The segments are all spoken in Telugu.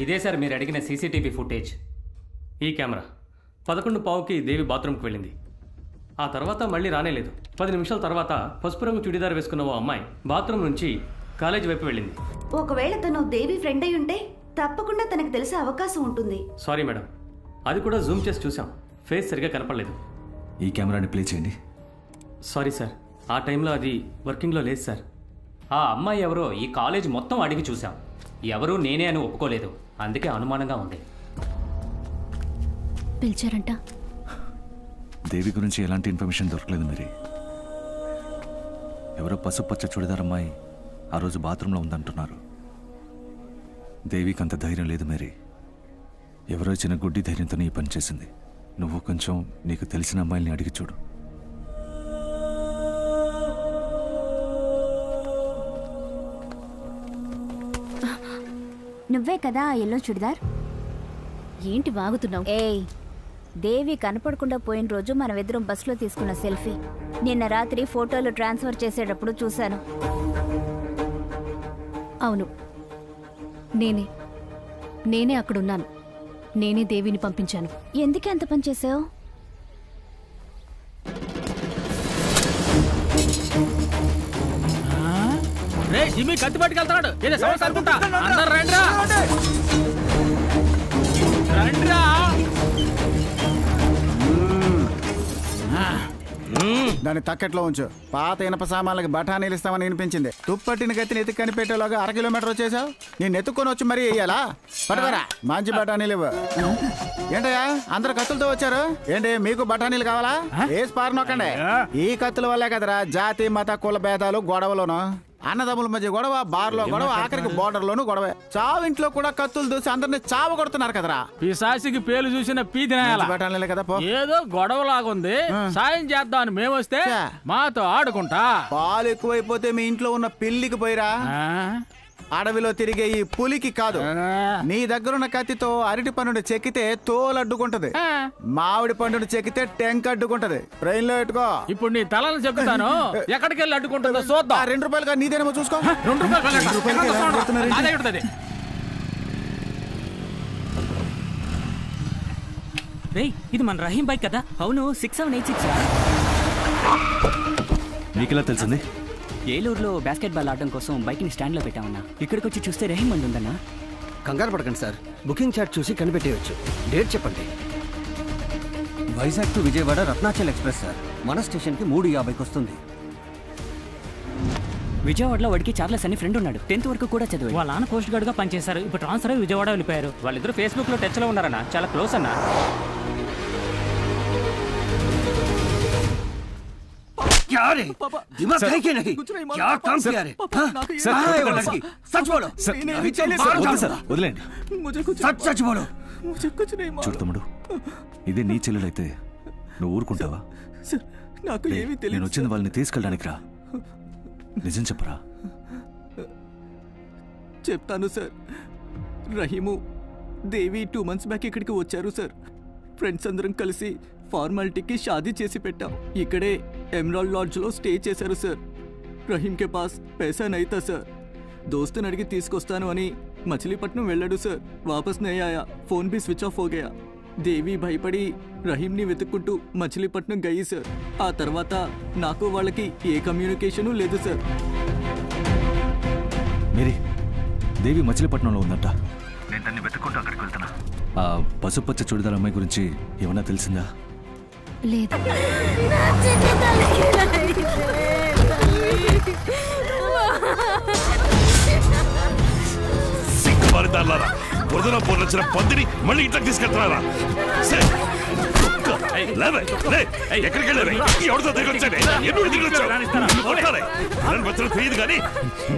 ఇదే సార్ మీరు అడిగిన సీసీటీవీ ఫుటేజ్. ఈ కెమెరా. పదకొండు పావుకి దేవి బాత్రూమ్కి వెళ్ళింది. ఆ తర్వాత మళ్ళీ రానేలేదు పది నిమిషాల తర్వాత పసుపు రంగు చుడిదార్ వేసుకున్న ఓ అమ్మాయి బాత్రూమ్ నుంచి కాలేజ్ వైపు వెళ్ళింది. ఒకవేళ తను దేవి ఫ్రెండ్ అయి ఉంటే తప్పకుండా తనకు తెలిసే అవకాశం ఉంటుంది. Sorry madam. అది కూడా జూమ్ చేసి చూసాం ఫేస్ సరిగా కనపడలేదు. ఈ కెమెరాని ప్లే చేయండి. Sorry sir. ఆ టైంలో అది వర్కింగ్లో లేదు సార్. ఆ అమ్మాయి ఎవరో ఈ కాలేజ్ మొత్తం అడిగి చూసాం ఎవరూ నేనే అని ఒప్పుకోలేదు. అందుకే అనుమానంగా ఉంది. పిలిచారంట. దేవి గురించి ఎలాంటి ఇన్ఫర్మేషన్ దొరకలేదు మరి. ఎవరో పసుపచ్చ చుడిదార్ అమ్మాయి ఆ రోజు బాత్రూంలో ఉందంటున్నారు. దేవికి అంత ధైర్యం లేదు మరి. ఎవరో ఇచ్చిన గుడ్డి ధైర్యంతోనే ఈ పని చేసింది. నువ్వు కొంచెం నీకు తెలిసిన అమ్మాయిల్ని అడిగి చూడు. నువ్వే కదా ఆ ఎల్లో చుడిదార్? ఏంటి వాగుతున్నావు? ఏయ్ దేవి కనపడకుండా పోయిన రోజు మనం ఇద్దరం బస్సులో తీసుకున్న సెల్ఫీ. నిన్న రాత్రి ఫోటోలు ట్రాన్స్ఫర్ చేసేటప్పుడు చూశాను. అవును. నేనే నేనే అక్కడున్నాను. నేనే దేవిని పంపించాను. ఎందుకు ఎంత పని చేసావు? రే జిమ్మి కత్తి పట్టుకెళ్తున్నాడు. ఏదో సమస్య అనుకుంటా. అందరు రండిరా. రండిరా. దాన్ని తక్కట్లో ఉంచు. పాత ఇనప సామాన్లకి బఠానీలు ఇస్తామని వినిపించింది. తుప్పట్టిన గతిని ఎత్తి కనిపెట్టేలోగా అర కిలోమీటర్ వచ్చేసావు? నేను ఎత్తుకొని వచ్చి మరీ వేయాలా? పడవరా మంచి బఠానీలు ఇవ్వు. ఏంటయ్యా? అందరు కత్తులతో వచ్చారు? ఏంటి మీకు బఠానీలు కావాలా? వేసి పారు నొక్కండి. ఈ కత్తుల వల్లే కదరా జాతి మత కుల భేదాలు గొడవలోను. అన్నదమ్ముల మధ్య గొడవ బార్లో గొడవ ఆఖరికి బోర్డర్ లోను గొడవ. చావు ఇంట్లో కూడా కత్తులు దూసి అందరిని చావు కొడుతున్నారు కదరా. పిశాసికి పేలు చూసిన పీతి కదా ఏదో గొడవలాగుంది సాయం చేద్దామని మేము వస్తే మాతో ఆడుకుంటా. పాలు ఎక్కువైపోతే మీ ఇంట్లో ఉన్న పిల్లికి పోయిరా. అడవిలో తిరిగే ఈ పులికి కాదు. నీ దగ్గరున్న కత్తితో అరటి పండుని చెక్కితే తోలు అడ్డుకుంటది మామిడి పండుని చెక్కితే టెంక్ అడ్డుకుంటది ట్రైన్లో పెట్టుకో. ఇప్పుడు నీ తలను చెప్తాను ఎక్కడికి వెళ్ళి అడ్డుకుంటుందో చూద్దాం. ఆ రెండు రూపాయలుగా నీదేనేమో చూసుకో. రెండు రూపాయలు ఎలా రేయ్ ఇది మన రహీం బైక్ కదా? అవును సిక్స్ సెవెన్ ఎయిట్ సిక్స్ నీకెలా తెలిసింది? ఏలూరులో బాస్కెట్ బాల్ ఆడడం కోసం బైక్ని స్టాండ్లో పెట్టామన్నా. ఇక్కడికి వచ్చి చూస్తే రహీం బండి ఉందన్నా. కంగారు పడకండి సార్. బుకింగ్ చార్ట్ చూసి కనిపెట్టేయచ్చు. డేట్ చెప్పండి. Vizag to Vijayawada Ratnachal express sir. మన స్టేషన్కి మూడు యాభైకి వస్తుంది విజయవాడలో వాడికి చార్లెస్ అని ఫ్రెండ్ ఉన్నాడు. టెన్త్ వరకు కూడా చదివాడు. వాళ్ళ నాన్న పోస్ట్ గార్డ్గా పనిచేశారు. ఇప్పుడు ట్రాన్స్ఫర్ అయ్యి విజయవాడ వెళ్ళిపోయారు. వాళ్ళిద్దరు ఫేస్బుక్లో టచ్లో ఉన్నారన్న. చాలా క్లోజ్ అన్న. क्या रे दिमाग है कि नहीं क्या काम किया रे हाँ? कहाँ है वो लड़की सच बोलो नहीं तो मार వదిలే डालूंगा। సార్ వదిలేండి सच सच बोलो చూడు తమ్ముడు ఇదే నీ చెల్లెలైతే నువ్వు ఊరుకుంటావా నాకు రేయ్, ఏమీ నేను తెలియదు వచ్చింది వాళ్ళని తీసుకెళ్ళడానికి రా నిజం చెప్పరా చెప్తాను sir Rahim Devi two months back ఇక్కడికి వచ్చారు సార్ ఫ్రెండ్స్ అందరం కలిసి ఫార్మాలిటీకి షాదీ చేసి పెట్టాం ఇక్కడే ఎమరాల్డ్ లాడ్జ్లో స్టే చేశారు సార్ రహీం కే పాస్ పైసా నైతా సార్ దోస్తుని అడిగి తీసుకొస్తాను అని మచిలీపట్నం వెళ్ళాడు సార్ వాపస్ నే ఆయా ఫోన్ బి స్విచ్ ఆఫ్ హో గయా దేవి భయపడి రహీంని వెతుక్కుంటూ మచిలీపట్నం గయి సార్ ఆ తర్వాత నాకు వాళ్ళకి ఏ కమ్యూనికేషను లేదు సార్ మేరీ దేవి మచిలీపట్నంలో ఉందంట. నేను దాన్ని వెతుక్కుంటూ అక్కడికి వెళ్తున్నా. ఆ పసుపచ్చ చుడిదార్ అమ్మాయి గురించి ఏమన్నా తెలిసిందా? లేదు. సిగ్గుమారిదారులారా బురదలో పొరచిన పందిని మళ్ళీ ఇంట్లోకి తీసుకెళ్తున్నారా. ఎక్కడికి? ఎవరితో. నన్ను తెలియదు కానీ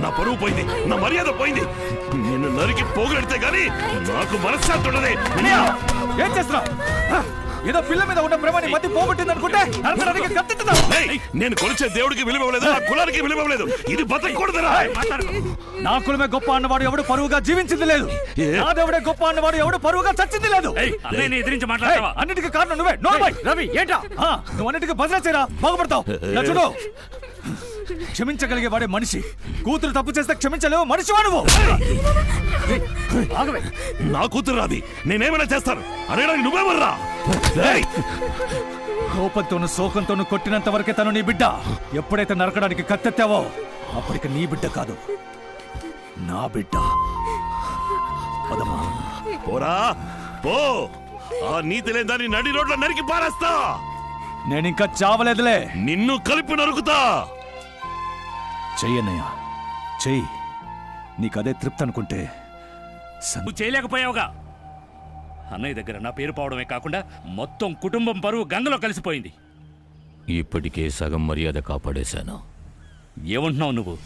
నా పరువు పోయింది. నా మర్యాద పోయింది. నిన్ను నరికి పోగలెడితే గాని నాకు మనశ్శాంతి ఉండదే. ఏం చేస్తున్నావు? హ? ఏదో పిల్ల మీద ఉన్న ప్రేమని మతి పోగొట్టింది అనుకుంటే నేను కొలిచే దేవుడికి విలువ ఇవ్వలేదు నా కులానికి విలువ ఇవ్వలేదు. ఇది బతకూడదురా. నా కులమే గొప్ప అన్నవాడు ఎవడు పరువుగా జీవించింది లేదు. నా దేవుడే గొప్ప అన్నవాడు ఎవడు పరువుగా చచ్చింది లేదు. అన్నయ్యని ఎదిరించి మాట్లాడతావా? ఏయ్, అన్నిటికీ కారణం నువ్వే. నో రవి ఏంటా నువ్వు అన్నిటికీ బదిలీ చేయరా? బాగుపడతావు. చూడు. క్షమించగలిగే వాడే మనిషి. కూతురు తప్పు చేస్తే క్షమించలేవు. మనిషి వాడువు ఆగవే. నా కూతురు రాది. నేనేమైనా చేస్తాను? అనడానికి నువ్వేమర్రా! కోపంతోను శోకంతోను కొట్టినంత వరకే తను నీ బిడ్డ. ఎప్పుడైతే నరకడానికి కత్తెత్తావో అప్పటికి నీ బిడ్డ కాదు. నా బిడ్డ. పదమా? పోరా. పో. ఆ నీతి లేని దాన్ని నడి రోడ్ల నరికి పారేస్తా. నేనింకా చావలేదులే. నిన్ను కలిపి నరుకుతా. చెయ్యన్నయ్య. చెయ్యి. నీకదే తృప్తి అనుకుంటే నువ్వు చేయలేకపోయావుగా. అన్నయ్య దగ్గర నా పేరు పోవడమే కాకుండా మొత్తం కుటుంబం పరువు గంగలో కలిసిపోయింది. ఇప్పటికే సగం మర్యాద కాపాడేశాను. ఏమంటున్నావు నువ్వు?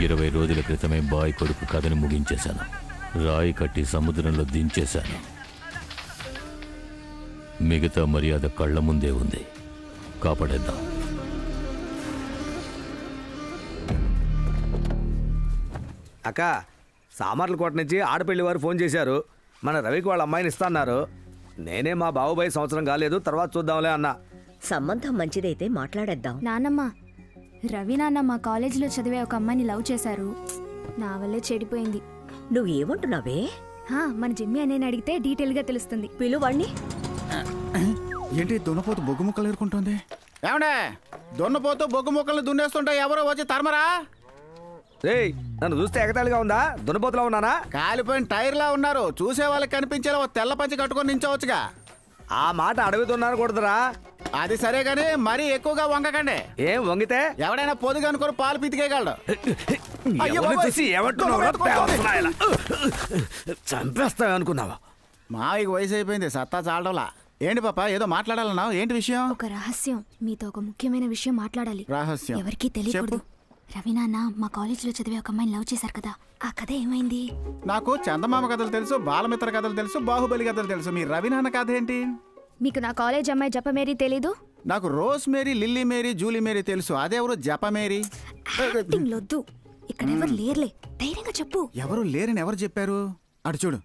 ఇరవై రోజుల క్రితమే బాయ్ కొడుకు కథని ముగించేశాను. రాయి కట్టి సముద్రంలో దించేశాను. మిగతా మర్యాద కళ్ళ ముందే ఉంది. కాపాడేద్దాం. అక్క సామర్ల కోట నుంచి ఆడపెళ్ళి వారు ఫోన్ చేశారు. మన రవికి వాళ్ళ అమ్మాయిని ఇస్తాన్నారు. నేనే మా బాబుబాయి సంవత్సరం కాలేదు తర్వాత చూద్దాంలే అన్నా. సంబంధం మంచిదైతే మాట్లాడేద్దాం. నానమ్మ రవి నాన్న మా కాలేజీలో చదివే ఒక అమ్మాయిని లవ్ చేశారు. నా వల్లే చెడిపోయింది. నువ్వు ఏమంటున్నావే హా, మన జిమ్మి అనే అడిగితే డీటెయిల్గా తెలుస్తుంది. పిలువాణ్ణి ఏంటి దున్నపోతు బొగ్గు ముక్కలు ఎరుకుంటుంది? ఏమండే? దున్నపోతూ బొగ్గు ముక్కలు దున్నేస్తుంటే ఎవరో వచ్చి తరమరా? రేయ్ నన్ను చూస్తే ఎగతాళిగా ఉందా? దున్నపోతులా ఉన్నానా? కాలిపోయిన టైర్లా ఉన్నారు. చూసే వాళ్ళకి కనిపించేలా ఓ తెల్ల పంచి కట్టుకొని నించవచ్చుగా. ఆ మాట అడుగుతున్నాను కూడదురా. అది సరే గానీ మరీ ఎక్కువగా వంగకండి. ఏం వంగితే? ఎవడైనా పొదుగు అనుకొని పాలు పితికేయగలడు. ఎవరిని. చూసి ఏమంటున్నావురా? చంపేస్తావు అనుకున్నావా మావికి వయసు అయిపోయింది సత్తా చాలడంలా. ఏంటి పాప ఏదో మాట్లాడాలన్నావు? ఏంటి విషయం? ఒక రహస్యం. మీతో ఒక ముఖ్యమైన విషయం మాట్లాడాలి. రహస్యం. ఎవరికీ తెలియకూడదు. రవి నాన్న మా కాలేజీలో చదివే ఒక అమ్మాయిని లవ్ చేశారు కదా. ఆ కథ ఏమైంది? నాకు చందమామ కథలు తెలుసు బాలమిత్ర కథలు తెలుసు బాహుబలి కథలు తెలుసు. మీ రవినాన్న కథ ఏంటి? మీకు నా కాలేజ్ అమ్మాయి జపమేరీ తెలీదు? నాకు Rose Mary Lily Mary Julie Mary తెలుసు. అదెవరు? జప మేరీ యాక్టింగ్ లొద్దు. ఇక్కడ ఎవరు లేర్లే. ధైర్యంగా చెప్పు. ఎవరు లేరని ఎవరు చెప్పారు? అటు చూడు.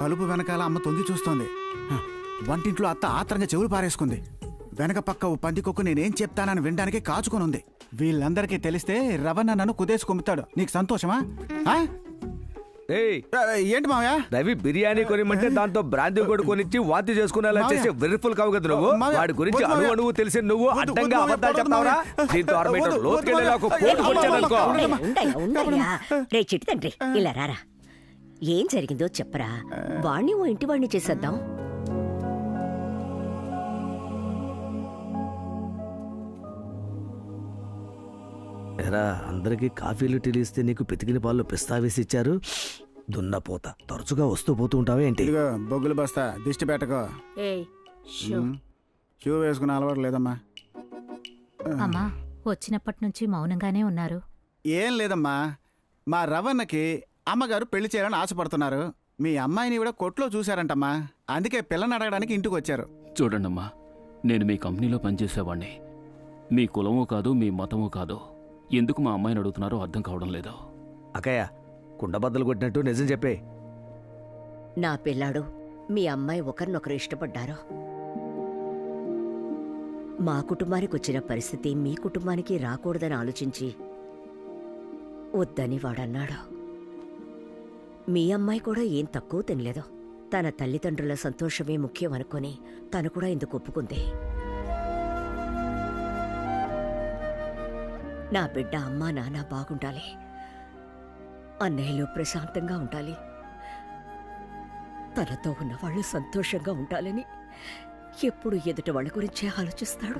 తలుపు వెనకాల అమ్మ తొంగి చూస్తోంది. వంటింట్లో అత్త ఆత్రంగా చెవులు పారేసుకుంది. వెనక పక్క ఓ పందికొక్కు నేనేం చెప్తానని వినడానికి కాచుకొని ఉంది వీళ్ళందరికీ తెలిస్తే రవణ నన్ను కుదేసి కుమ్ముతాడు. నీకు సంతోషమా? ఆ? ఏయ్. ఏంటి మావయ్య? రవి బిర్యానీ కొనిమంటే దాంతో బ్రాంతి కూడా కొనిచ్చి వాంతి చేసుకునేలా మావయ్య. చేసే వెర్రిఫుల్ కావు కదా నువ్వు? మావయ్య, వాడి గురించి వద్దు అణువు మావయ్య. అణువు తెలిసి నువ్వు వద్దు, అడ్డంగా వద్దు అబద్ధాలు మావయ్య, చెప్తావురా? వద్దు దీంతో అర మీటర్ వద్దు, లోతుకెళ్ళేలా ఒక. పొడిచాననుకో ఉండయా రే చిట్టి తండ్రి ఇలా రారా. ఏం జరిగిందో చెప్పరా? వాణ్ణి ఓ ఇంటి వాణ్ణి చేసేద్దాం. ఎరా అందరికి కాఫీలు టీలు ఇస్తే నీకు పితికిన పాలు పిస్తా వేసి ఇచ్చారు. దున్నపోత తరచుగా వస్తూ పోతూ ఉంటావే ఏంటి? ఇదిగో బొగ్గులు బస్తా దిష్టి పెట్టకో. ఏయ్ షూ వేసుకునే అలవాటు లేదమ్మా. అమ్మా వచ్చినప్పటి నుంచి మౌనంగానే ఉన్నారు. ఏం లేదమ్మా. మా రవణకి అమ్మగారు పెళ్ళి చేయాలని ఆశపడుతున్నారు. మీ అమ్మాయిని కూడా కొట్లో చూశారంటమ్మా. అందుకే పిల్లని అడగడానికి ఇంటికి వచ్చారు. చూడండమ్మా నేను మీ కంపెనీలో పనిచేసేవాణ్ణి. మీ కులము కాదు మీ మతము కాదు. ఎందుకు మా అమ్మాయిని అడుగుతున్నారో అర్థం కావడం లేదు. అక్కయ్య కుండబద్దలు కొట్టినట్టు నిజం చెప్పే. నా పిల్లాడు మీ అమ్మాయి ఒకరినొకరు ఇష్టపడ్డారు? మా కుటుంబానికి వచ్చిన పరిస్థితి మీ కుటుంబానికి రాకూడదని ఆలోచించి వద్దని వాడన్నాడు. మీ అమ్మాయి కూడా ఏం తక్కువ తినలేదు. తన తల్లిదండ్రుల సంతోషమే ముఖ్యం అనుకొని తను కూడా ఇందుకు ఒప్పుకుంది. నా బిడ్డ అమ్మా నాన్న బాగుండాలి. అన్నయ్యలు ప్రశాంతంగా ఉండాలి. తనతో ఉన్న వాళ్ళు సంతోషంగా ఉండాలని ఎప్పుడు ఎదుట వాళ్ళ గురించే ఆలోచిస్తాడు.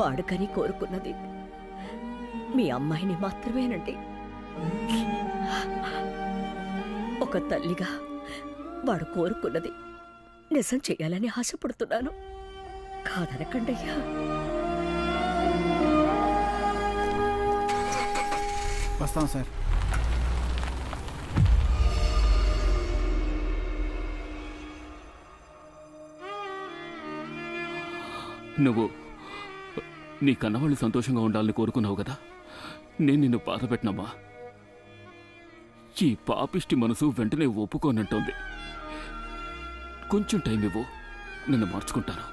వాడుకని కోరుకున్నది మీ అమ్మాయిని మాత్రమేనండి. ఒక తల్లిగా వాడు కోరుకున్నది నిజం చేయాలని ఆశపడుతున్నాను. కాదనకండయ్యా. వస్తాం సార్ నువ్వు నీ కన్నవాళ్ళు సంతోషంగా ఉండాలని కోరుకున్నావు కదా? నేను నిన్ను బాధ పెట్టినమ్మా. ఈ పాపిష్టి మనసు వెంటనే ఒప్పుకోనంటోంది. కొంచెం టైం ఇవ్వు. నిన్ను మార్చుకుంటాను.